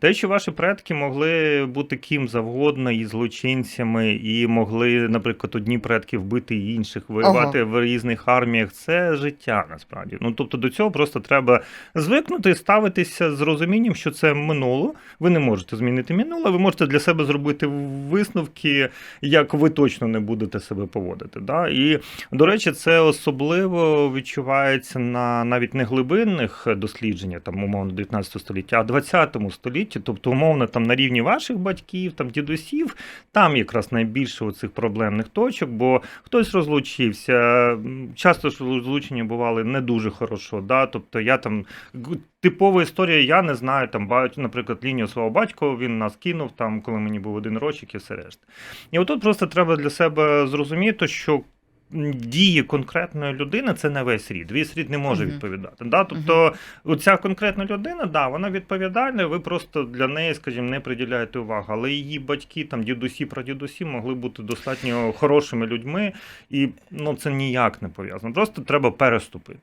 Те, що ваші предки могли бути ким завгодно, і злочинцями, і могли, наприклад, одні предки вбити інших, воювати в різних арміях, це життя насправді. Ну тобто до цього просто треба звикнути, ставитися з розумінням, що це минуло. Ви не можете змінити минуле, ви можете для себе зробити висновки, як ви точно не будете себе поводити. Да? І, до речі, це особливо відчувається на навіть не глибинних дослідженнях, там, умовно, 19 століття, а 20 столітті, тобто, умовно, там на рівні ваших батьків, там дідусів, там якраз найбільше оцих проблемних точок, бо хтось розлучився. Часто ж розлучення бували не дуже хорошо. Да? Тобто я там типова історія, я не знаю, там наприклад, лінію свого батька він нас кинув, там, коли мені був один рочок і все решта. І отут просто треба для себе зрозуміти, що. Дії конкретної людини це не весь рід. Весь рід не може відповідати. Да? Тобто, оця конкретна людина, да, вона відповідальна, ви просто для неї, скажімо, не приділяєте увагу. Але її батьки, там дідусі, прадідусі могли бути достатньо хорошими людьми, і ну це ніяк не пов'язано. Просто треба переступити.